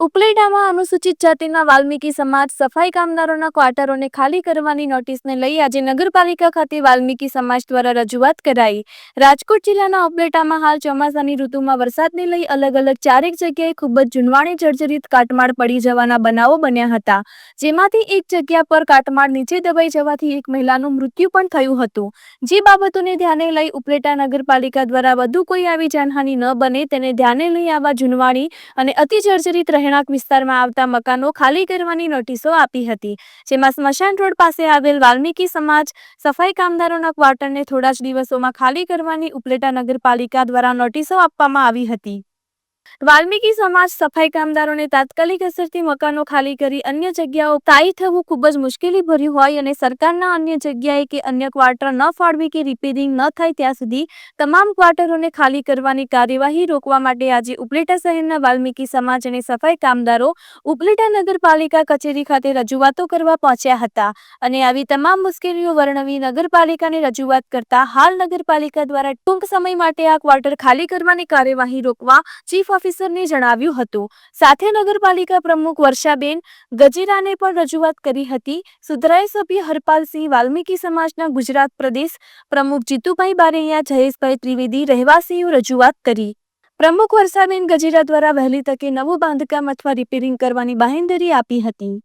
ઉપલેટામાં અનુસૂચિત જાતિના વાલ્મીકી સમાજ સફાઈ કામદારોના ક્વાર્ટરોને ખાલી કરવાની નોટિસને લઈ આજે નગરપાલિકા ખાતે વાલ્મીકી સમાજ દ્વારા રજૂઆત કરાઈ. રાજકોટ જિલ્લાના ઉપલેટામાં હાલ ચોમાસાની ઋતુમાં વરસાદને લઈ અલગ અલગ ચારેક જગ્યાએ ખૂબ જ જૂનવાણી જર્જરિત કાટમાળ પડી જવાના બનાવો બન્યા હતા. જેમાંથી એક જગ્યા પર કાટમાળ નીચે દબાઈ જવાથી એક મહિલાનું મૃત્યુ પણ થયું હતું. જે બાબતોને ધ્યાને લઈ ઉપલેટા નગરપાલિકા દ્વારા વધુ કોઈ આવી જાનહાનિ ન બને તેને ધ્યાને લઈ આવા જૂનવાણી અને અતિ જર્જરિત રહેણાંક વિસ્તારમાં આવતા મકાનો ખાલી કરવાની નોટિસો આપી હતી, જેમાં સ્મશાન રોડ પાસે આવેલ વાલ્મીકી સમાજ સફાઈ કામદારોના ક્વાર્ટરને થોડા જ દિવસોમાં ખાલી કરવાની ઉપલેટા નગરપાલિકા દ્વારા નોટિસો આપવામાં આવી હતી. વાલ્મીકી સમાજ સફાઈ કામદારોને તાત્કાલિક અસરથી મકાનો ખાલી કરી અન્ય જગ્યાઓ સ્થાયી થવું ખૂબ જ મુશ્કેલી ભર્યું હોય અને સરકારના અન્ય જગ્યાએ કે અન્ય ક્વાર્ટર ન ફાળવી કે રિપેરિંગ ન થાય ત્યાં સુધી તમામ ક્વાર્ટરોને ખાલી કરવાની કાર્યવાહી રોકવા માટે આજે ઉપલેટા શહેરના વાલ્મીકી સમાજ અને સફાઈ કામદારો ઉપલેટા નગરપાલિકા કચેરી ખાતે રજૂઆતો કરવા પહોંચ્યા હતા અને આવી તમામ મુશ્કેલીઓ વર્ણવી નગરપાલિકાને રજૂઆત કરતા હાલ નગરપાલિકા દ્વારા ટૂંક સમય માટે આ ક્વાર્ટર ખાલી કરવાની કાર્યવાહી રોકવા ચીફ ઓફિસરને જણાવ્યું હતું. સાથે નગરપાલિકા પ્રમુખ વર્ષાબેન ગજેરાને પણ રજૂઆત કરી હતી. સુધરાઈ સભ્ય હરપાલસિંહ વાલ્મીકી સમાજના ગુજરાત પ્રદેશ પ્રમુખ જીતુભાઈ બારૈયા, જયેશભાઈ ત્રિવેદી રહેવાસીઓ રજૂઆત કરી. પ્રમુખ વર્ષાબેન ગજેરા દ્વારા વહેલી તકે નવું બાંધકામ અથવા રિપેરિંગ કરવાની બાહેંધરી આપી હતી.